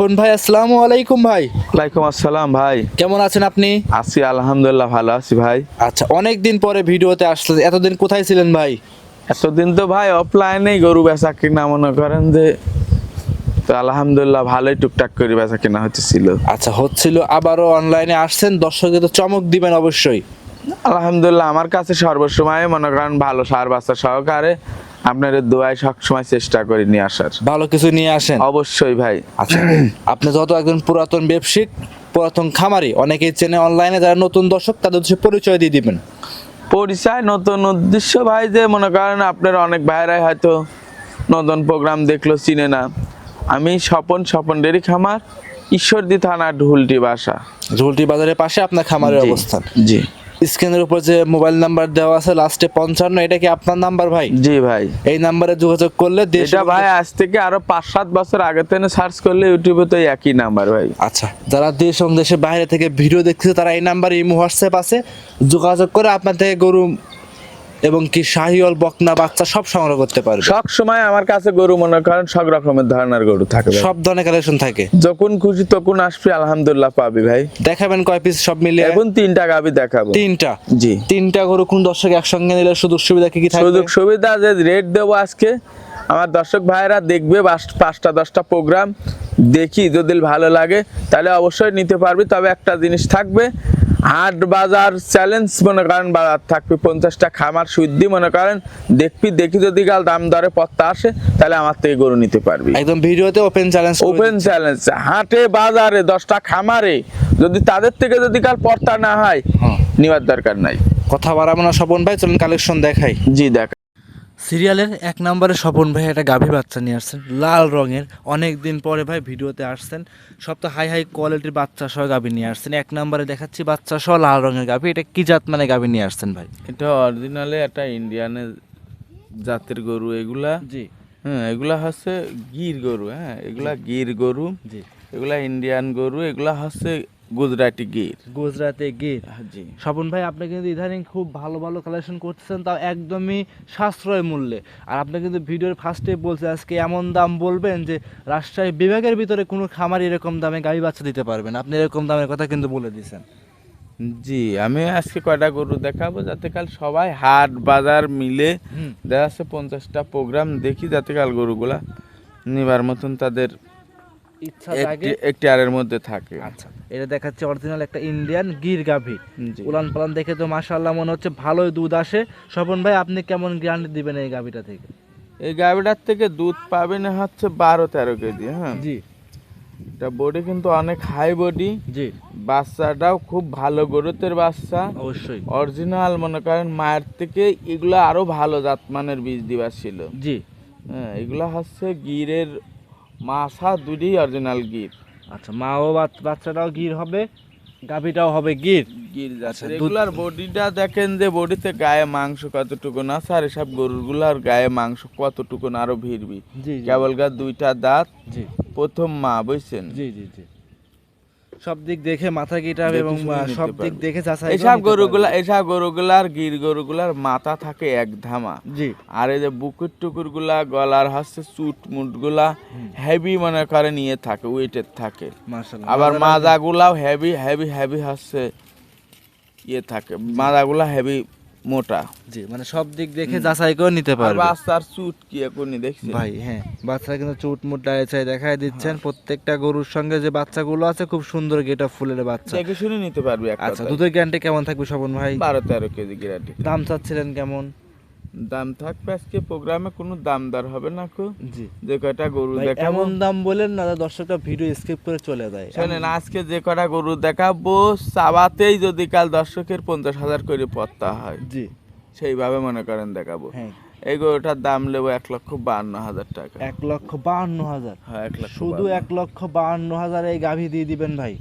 স্বপন ভাই আসসালামু আলাইকুম ভাই। ওয়ালাইকুম আসসালাম ভাই। কেমন আছেন আপনি? আছি আলহামদুলিল্লাহ ভালো আছি ভাই। আচ্ছা অনেক দিন পরে ভিডিওতে আসলে এতদিন কোথায় ছিলেন ভাই? এতদিন তো ভাই অফলাইনেই গরু বেচা কিনা মনে করেন যে তো আলহামদুলিল্লাহ ভালোই টুকটাক করে বেচা কিনা হচ্ছিল। আচ্ছা হচ্ছিল আবারও অনলাইনে আসছেন দর্শকে তো চমক দিবেন অবশ্যই। আলহামদুলিল্লাহ আমার কাছে সর্বসময় মনে করেন ভালো সার বাচ্চা সহকারে আপনার দোয়ায় সবসময় চেষ্টা করি নিয়ে আসার। ভালো কিছু নিয়ে আসেন। অবশ্যই ভাই। আচ্ছা আপনি যত একজন পুরাতন ব্যবসায়িক পুরাতন খামারি অনেকেই চেনে অনলাইনে যারা নতুন দর্শক তাদের হচ্ছে পরিচয় দিয়ে দিবেন। পরিচয় নতুন উদ্দেশ্য ভাই যে মনে করেন আপনার অনেক ভাইরাই হয়তো নতুন প্রোগ্রাম দেখল চিনে না। আমি স্বপন স্বপন ডেরি খামার ঈশ্বরদী থানা ঢুলটি বাসা। ঝুলটি বাজারের পাশে আপনার খামারের অবস্থান। জি। স্ক্রিনের উপর যে মোবাইল নাম্বার দেওয়া আছে লাস্টে পঞ্চান্ন এটা কি আপনার নাম্বার ভাই? জি ভাই। এই নাম্বারে যোগাযোগ করলে দেশটা ভাই আজ থেকে আরও পাঁচ সাত বছর আগে থেকে সার্চ করলে ইউটিউবে তো একই নাম্বার ভাই। আচ্ছা যারা দেশ এবং দেশের বাইরে থেকে ভিডিও দেখছে তারা এই নাম্বার ইমো হোয়াটসঅ্যাপ আছে। যোগাযোগ করে আপনার থেকে গরু এবং কি শাহিওল বকনা বাচ্চা সব সংগ্রহ করতে পারবে। সব সময় আমার কাছে গরু মনে করেন সব রকমের ধরনের গরু থাকে সব ধরনের কালেকশন থাকে। যখন খুশি তখন আসবি আলহামদুলিল্লাহ পাবি ভাই। দেখাবেন কয় পিস সব মিলিয়ে। এখন তিনটা গাবি দেখাবো। তিনটা? জি। তিনটা গরু কোন দর্শক একসঙ্গে নিলে সুযোগ সুবিধা কি কি থাকবে? সুযোগ সুবিধা যে রেট দেবো আজকে। আমার দর্শক ভাইরা দেখবে পাঁচটা দশটা প্রোগ্রাম দেখি যদি ভালো লাগে তাহলে অবশ্যই নিতে পারবি। তবে একটা জিনিস থাকবে হাট বাজার চ্যালেঞ্জ মনে করেন বাজার থাকবে পঞ্চাশটা খামার সুদ্ধি মনে করেন দেখবি দেখি যদি কাল দাম দরে পত্তা আসে তাহলে আমার থেকে গরু নিতে পারবি। একদম ভিডিওতে ওপেন চ্যালেঞ্জ ওপেন চ্যালেঞ্জ হাটে বাজারে দশটা খামারে যদি তাদের থেকে যদি কাল পর্তা না হয় হ্যাঁ। নেওয়ার দরকার নাই। কথা বাড়াবো না স্বপন ভাই চলুন কালেকশন দেখাই। জি দেখ সিরিয়ালের এক নম্বরে স্বপন ভাই একটা গাভী বাচ্চা নিয়ে আসছেন লাল রঙের। অনেক দিন পরে ভাই ভিডিওতে আসছেন। সব তো হাই হাই কোয়ালিটির বাচ্চা সহ গাভী নিয়ে আসছেন। এক নম্বরে দেখাচ্ছি বাচ্চা সহ লাল রঙের গাভী। এটা কি জাত মানে গাভী নিয়ে আসছেন ভাই? এটা অরিজিনালে একটা ইন্ডিয়ানের জাতের গরু। এগুলা জি। হ্যাঁ এগুলা হচ্ছে গির গরু। হ্যাঁ এগুলা গির গরু। জি। এগুলা ইন্ডিয়ান গরু। এগুলা হচ্ছে গুজরাটি গির। গুজরাতে গির। জি। স্বপন ভাই আপনি কিন্তু ইদানিং খুব ভালো ভালো কালেকশন করতেছেন তাও একদমই সাশ্রয় মূল্যে। আর আপনি কিন্তু ভিডিওর ফার্স্টে বলছে আজকে এমন দাম বলবেন যে রাজশাহী বিভাগের ভিতরে কোনো খামার এরকম দামে গাভী বাচ্চা দিতে পারবেন আপনি এরকম দামের কথা কিন্তু বলে দিয়েছেন। জি আমি আজকে কয়টা গরু দেখাবো? যাতে কাল সবাই হাট বাজার মিলে দেখা যাচ্ছে পঞ্চাশটা প্রোগ্রাম দেখি যাতে কাল গরুগুলা নিবার মতন তাদের ইচ্ছা একটি আরের মধ্যে থাকে। আচ্ছা। এটা দেখাচ্ছে অরিজিনাল একটা ইন্ডিয়ান গির গাভী। উলান পালান দেখে তো মাশাআল্লাহ মনে হচ্ছে ভালোই দুধ আসে। স্বপন ভাই আপনি কেমন গ্যারান্টি দিবেন এই গাভীটা থেকে? এই গাভিটার থেকে দুধ পাবেন হচ্ছে বারো তেরো কেজি হ্যাঁ? জি। এটা বডি কিন্তু অনেক হাই বডি জি। বাচ্চাটাও খুব ভালো গরুতের বাচ্চা। অবশ্যই। অরিজিনাল মনে করেন মায়ের থেকে এগুলো আরও ভালো জাতমানের বীজ দিবা ছিল। জি। হ্যাঁ এগুলো হচ্ছে গিরের মাছা দুটি অরিজিনাল গির। আচ্ছা মা ও বাচ্চাটাও গির হবে গাভীটাও হবে গির? গির আচ্ছা, রেগুলার বডিটা দেখেন যে বডিতে গায়ে মাংস কতটুকু না স্যার এসব গরুগুলার গায়ে মাংস কতটুকু না আরও ভিড়বি। কেবল গা দুইটা দাঁত জি। প্রথম মা বুঝছেন? জি জি জি। সব দিক দেখে মাথা গিটাবে এবং সব দিক দেখে যাচাই এসব গরুগুলা। এসব গরুগুলার গির গরুগুলার মাথা থাকে এক ধামা। জি। আর এই যে বুকুর টুকুরগুলা গলার হচ্ছে চুট মুটগুলা হেভি মনে করে নিয়ে থাকে ওয়েটের থাকে। আবার মাজাগুলাও হেভি হেভি হেভি হচ্ছে ইয়ে থাকে। মাজাগুলা হেভি মোটা। জি মানে সব দিক দেখে যাচাই করে নিতে আর পারবে। বাচ্চার চুট কি এখনই দেখছেন? ভাই হ্যাঁ বাচ্চা কিন্তু চুট মুট চাই দেখাই দিচ্ছেন। প্রত্যেকটা গরুর সঙ্গে যে বাচ্চাগুলো আছে খুব সুন্দর গেটা ফুলের বাচ্চা। দেখে শুনে নিতে পারবে আচ্ছা দুধের গ্যারান্টি কেমন থাকবে স্বপন ভাই? বারো তেরো কেজি গ্যারান্টি দাম চাচ্ছিলেন কেমন? দাম থাকবে আজকে প্রোগ্রামে কোনো হবে না কো। জি। যে কয়টা গরু দেখাবো। এমন দাম বলেন না দর্শকটা ভিডিও স্কিপ করে চলে যায়। শোনেন আজকে যে কটা গরু দেখাবো যদি কাল দর্শকের পঞ্চাশ হাজার করে পত্তা হয় জি। সেইভাবে মনে করেন দেখাবো। হ্যাঁ। এই গরুটার দাম নেব এক লক্ষ বান্ন হাজার টাকা। এক লক্ষ বাহান্ন হাজার। হ্যাঁ এক লক্ষ শুধু। এক লক্ষ বাহান্ন হাজার এই গাভী দিয়ে দিবেন ভাই।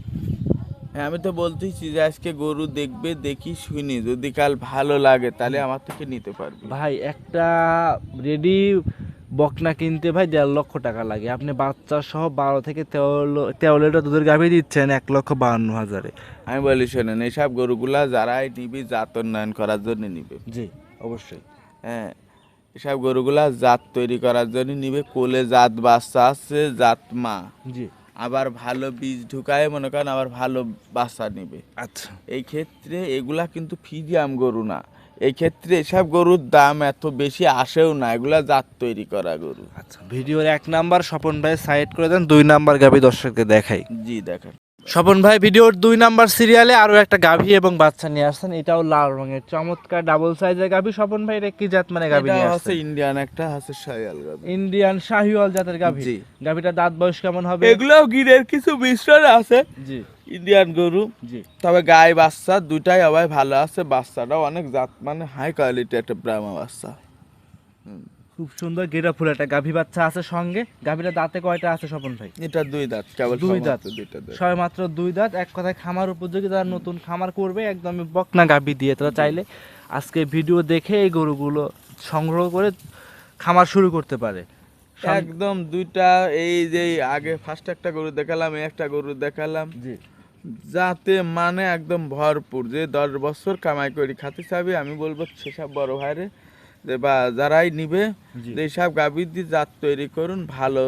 হ্যাঁ আমি তো বলতেছি যে আজকে গরু দেখবে দেখি শুনি। যদি কাল ভালো লাগে তাহলে আমার থেকে নিতে পারবে। ভাই একটা রেডি বকনা কিনতে ভাই দেড় লক্ষ টাকা লাগে। আপনি বাচ্চা সহ বারো থেকে তেরো লিটার দুধের গাভী দিচ্ছেন এক লক্ষ বাহান্ন হাজারে। আমি বলি শোনেন এইসব গরুগুলা যারাই নিবি জাত উন্নয়ন করার জন্য নিবে। জি অবশ্যই। হ্যাঁ এসব গরুগুলা জাত তৈরি করার জন্য নিবে। কোলে জাত বাচ্চা আছে জাত মা। জি। আবার ভালো বীজ ঢুকায় মনে করেন আবার ভালো বাচ্চা নিবে। আচ্ছা। এই ক্ষেত্রে এগুলা কিন্তু ফিজিয়াম গরু না। এই ক্ষেত্রে এসব গরুর দাম এত বেশি আসেও না এগুলা জাত তৈরি করা গরু। আচ্ছা ভিডিওর এক নাম্বার স্বপন ভাই সাইড করে দেন দুই নাম্বার গাবি দর্শককে দেখাই। জি দেখেন। স্বপন ভাই ভিডিওর দুই নাম্বার সিরিয়ালে আরও একটা গাভী এবং বাচ্চা নিয়ে আসছেন। এটাও লাল রঙের চমৎকার ডাবল সাইজের গাভী। স্বপন ভাই এটা কি জাত মানে গাভী এটা নিয়ে হচ্ছে ইন্ডিয়ান একটা হচ্ছে শায়াল গাভী। ইন্ডিয়ান শাহিওয়াল জাতের গাভী। জি। গাভীটা দাঁত বয়স কেমন হবে? এগুলাও গিরের কিছু মিশ্রণ আছে। জি। ইন্ডিয়ান গরু। জি। তবে গায়ে বাচ্চা দুটাই আবার ভালো আছে। বাচ্চাটাও অনেক জাত মানে হাই কোয়ালিটি একটা ব্রাহ্মা বাচ্চা। খুব সুন্দর গেরা ফুল একটা গাভী বাচ্চা আছে সঙ্গে। গাভীটা দাঁতে কয়টা আছে স্বপন ভাই? এটা দুই দাঁত কেবল দুই দাঁত। দাঁত দুইটা দাঁত। সবে মাত্র দুই দাঁত। এক কথায় খামার উপযোগী যারা নতুন খামার করবে একদমই বকনা গাভী দিয়ে। তারা চাইলে আজকে ভিডিও দেখে এই গরুগুলো সংগ্রহ করে খামার শুরু করতে পারে। একদম দুইটা এই যে আগে ফার্স্ট একটা গরু দেখালাম এই একটা গরু দেখালাম। জি। যাতে মানে একদম ভরপুর। যে দশ বছর কামাই করি খাতে চাবি আমি বলব সেসব বড় ভাইরে। বা যারাই নিবে। যে সব গাভী দিয়ে জাত তৈরি করুন ভালো।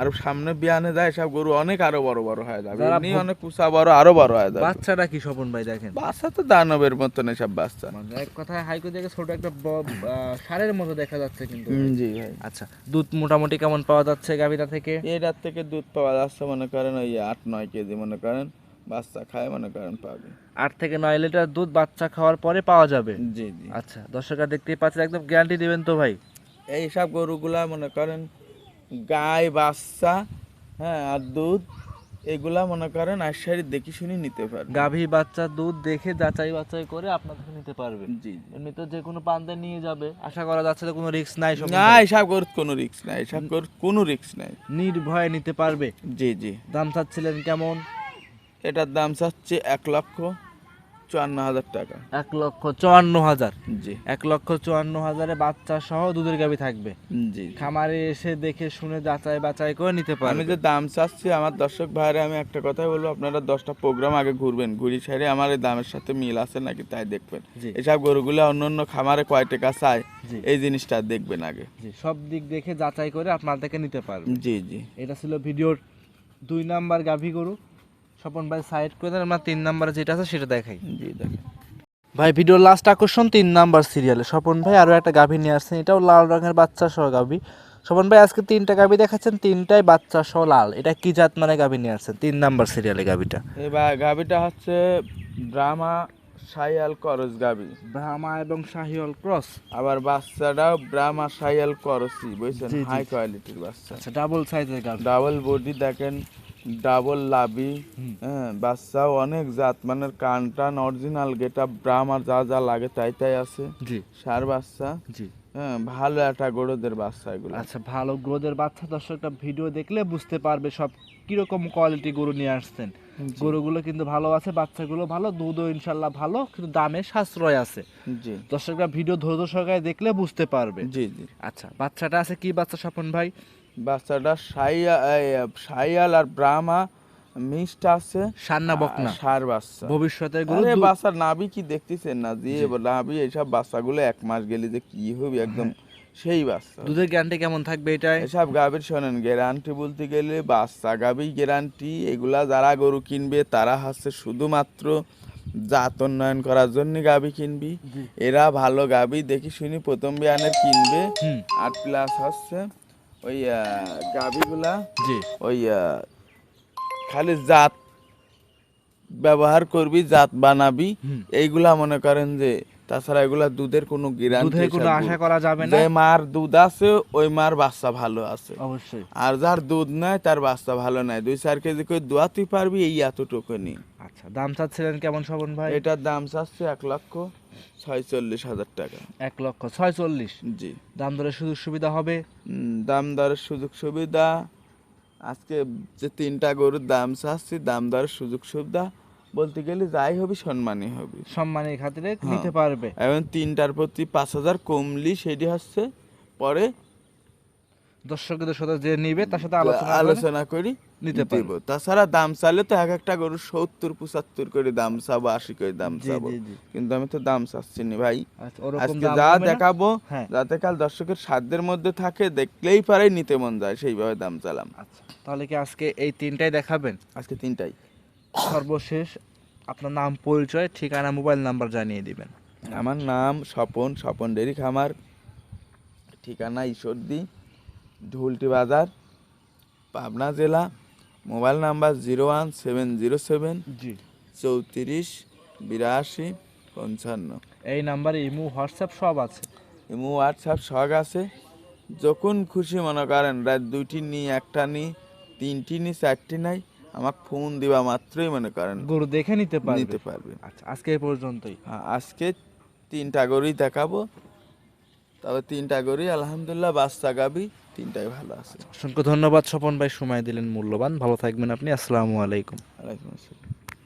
আর সামনে বিয়ানে যায় সব গরু অনেক আরও বড় বড় হয়ে যাবে। এমনি অনেক কুচা বড় আরও বড় হয়ে যাবে। বাচ্চাটা কি স্বপন ভাই দেখেন? বাচ্চা তো দানবের মতন এসব বাচ্চা। মানে এক কথায় হাইকো দেখে ছোট একটা ষাঁড়ের মতো দেখা যাচ্ছে কিন্তু। জি ভাই। আচ্ছা দুধ মোটামুটি কেমন পাওয়া যাচ্ছে গাভীটা থেকে? এটার থেকে দুধ পাওয়া যাচ্ছে মনে করেন ওই আট নয় কেজি মনে করেন। বাচ্চা খায় মনে করেন পাবে। আট থেকে নয় লিটার দুধ বাচ্চা খাওয়ার পরে পাওয়া যাবে? জি জি। আচ্ছা দর্শকরা দেখতেই পাচ্ছেন একদম গ্যারান্টি দেবেন তো ভাই? এই সব গরুগুলা মনে করেন গায়ে বাচ্চা হ্যাঁ আর দুধ এগুলা মনে করেন আশারি দেখি শুনি নিতে পারবে। গাভী বাচ্চা দুধ দেখে যাচাই বাছাই করে আপনার থেকে নিতে পারবেন জি জি। এমনি তো যে কোনো পান্তে নিয়ে যাবে আশা করা যাচ্ছে তো কোনো রিস্ক নাই সব না এসব গরুর কোনো রিস্ক নাই এসব গরুর কোনো রিস্ক নাই। নির্ভয়ে নিতে পারবে। জি জি। দাম চাচ্ছিলেন কেমন? এটার দাম চাচ্ছে এক লক্ষ চুয়ান্ন হাজার টাকা। এক লক্ষ চুয়ান্ন হাজার। জি। এক লক্ষ চুয়ান্ন হাজারে বাচ্চা সহ দুধের গাভী থাকবে। জি খামারে এসে দেখে শুনে যাচাই বাছাই করে নিতে আমি যে দাম চাচ্ছি আমার দর্শক ভাইরে আমি একটা কথাই বলব আপনারা দশটা প্রোগ্রাম আগে ঘুরবেন। ঘুরি ছেড়ে আমার এই দামের সাথে মিল আছে নাকি তাই দেখবেন। এসব গরুগুলো অন্য অন্য খামারে কয় টাকা চায়। এই জিনিসটা দেখবেন আগে। জি সব দিক দেখে যাচাই করে আপনার থেকে নিতে পারবে। জি জি। এটা ছিল ভিডিওর দুই নাম্বার গাভী গরু। স্বপন ভাই সাইড করে দেন আমরা তিন নাম্বারে যেটা আছে সেটা দেখাই। জি দেখেন। ভাই ভিডিওর লাস্ট আকর্ষণ তিন নাম্বার সিরিয়ালে স্বপন ভাই আরও একটা গাভী নিয়ে আসছেন এটাও লাল রঙের বাচ্চা সহ গাভী। স্বপন ভাই আজকে তিনটা গাভী দেখাচ্ছেন তিনটাই বাচ্চা সহ লাল। এটা কি জাত মানে গাভী নিয়ে আসছেন তিন নাম্বার সিরিয়ালে গাভীটা? এবার গাভীটা হচ্ছে ব্রাহ্মা সাইয়াল করস গাভী। ব্রাহ্মা এবং শাহিওয়াল ক্রস। আবার বাচ্চাটাও ব্রাহ্মা সাইয়াল করসি বুঝছেন। হাই কোয়ালিটির বাচ্চা। আচ্ছা ডাবল সাইজের গাভী। ডাবল বডি দেখেন ডাবল লাবি। হ্যাঁ বাচ্চাও অনেক জাত মানে কান টান অরিজিনাল গেটা ব্রাহ্মার যা যা লাগে তাই তাই আছে। জি। সার বাচ্চা জি। হ্যাঁ ভালো একটা গরুদের বাচ্চা এগুলো। আচ্ছা ভালো গ্রোদের বাচ্চা দর্শকটা ভিডিও দেখলে বুঝতে পারবে সব কীরকম কোয়ালিটি গরু নিয়ে আসছেন। গরুগুলো কিন্তু ভালো আছে বাচ্চাগুলো ভালো দুধও ইনশাল্লাহ ভালো কিন্তু দামে সাশ্রয় আছে। জি। দর্শকরা ভিডিও ধৈর্য সহকারে দেখলে বুঝতে পারবে। জি জি। আচ্ছা বাচ্চাটা আছে কি বাচ্চা স্বপন ভাই? বাচ্চাটা সাইয়া সাইয়াল আর ব্রাহ্মা মিক্সড আছে। সান্না বকনা। সার বাচ্চা। আরে দুধ- বাচ্চার নাভি কি দেখতেছেন না? যে নাভি এইসব বাচ্চাগুলো এক মাস গেলে যে কি হবে একদম সেই বাচ্চা। দুধের গ্যারান্টি কেমন থাকবে এটাই এসব গাভীর শোনেন গ্যারান্টি বলতে গেলে বাচ্চা গাভী গ্যারান্টি এগুলা যারা গরু কিনবে তারা হচ্ছে শুধুমাত্র জাত উন্নয়ন করার জন্য গাবি কিনবি। এরা ভালো গাবি দেখি শুনি প্রথম বিয়ানের কিনবে। আর প্লাস হচ্ছে ওই গাভীগুলা জি। ওই খালি জাত ব্যবহার করবি জাত বানাবি। এইগুলা মনে করেন যে তাছাড়া এগুলা দুধের কোনো গ্যারান্টি কোনো আশা করা যাবে না। যে মার দুধ আছে ওই মার বাচ্চা ভালো আছে। অবশ্যই। আর যার দুধ নাই তার বাচ্চা ভালো নাই। দুই চার কেজি করে দোয়া তুই পারবি এই এতটুকু নি আচ্ছা দাম চাচ্ছিলেন কেমন স্বপন ভাই? এটার দাম চাচ্ছে এক লক্ষ। ছয়চল্লিশ হাজার টাকা। এক লক্ষ ছয় চল্লিশ জি। দাম দরের সুযোগ সুবিধা হবে? দাম দরের সুযোগ সুবিধা আজকে যে তিনটা গরুর দাম চাচ্ছি দাম দরের সুযোগ সুবিধা বলতে গেলে যাই হবে সম্মানই হবে। সম্মানের খাতিরে হ্যাঁ। নিতে পারবে। এবং তিনটার প্রতি পাঁচ হাজার কমলি সেটি হচ্ছে পরে দর্শকদের সাথে যে নিবে তার সাথে আলোচনা আলোচনা করি। নিতে দিব। তাছাড়া দাম চাইলে তো এক একটা গরু সত্তর পঁচাত্তর করে দাম চাবো আশি করে দাম চাবো। কিন্তু আমি তো দাম চাচ্ছি না ভাই। আচ্ছা, আজকে যা দেখাবো হ্যাঁ। যাতে কাল দর্শকের সাধ্যের মধ্যে থাকে দেখলেই পারে নিতে মন যায় সেইভাবে দাম চালাম। আচ্ছা তাহলে কি আজকে এই তিনটাই দেখাবেন? আজকে তিনটাই। সর্বশেষ আপনার নাম পরিচয় ঠিকানা মোবাইল নাম্বার জানিয়ে দিবেন। আমার নাম স্বপন স্বপন ডেরি খামার। ঠিকানা ঈশ্বরদী ঢুলটি বাজার পাবনা জেলা। Mobile number zero one seven zero seven জি। চৌত্রিশ বিরাশি পঞ্চান্ন। এই নাম্বারে ইমো হোয়াটসঅ্যাপ সব আছে। ইমো হোয়াটসঅ্যাপ শখ আছে। যখন খুশি মনে করেন রাত দুইটি নি একটা নি তিনটি নি চারটি নাই আমাকে ফোন দিবা মাত্রই মনে করেন। গরু দেখে নিতে পারবে। নিতে পারবে। আচ্ছা আজকে এই পর্যন্তই। হ্যাঁ, আজকে তিনটা গরুই দেখাবো। তবে তিনটা গরুই আলহামদুলিল্লাহ বাচ্চা গাবি। তিনটাই ভালো আছে। অসংখ্য ধন্যবাদ স্বপন ভাই সময় দিলেন মূল্যবান। ভালো থাকবেন আপনি আসসালামু আলাইকুম। আলাইকুম আসসালাম।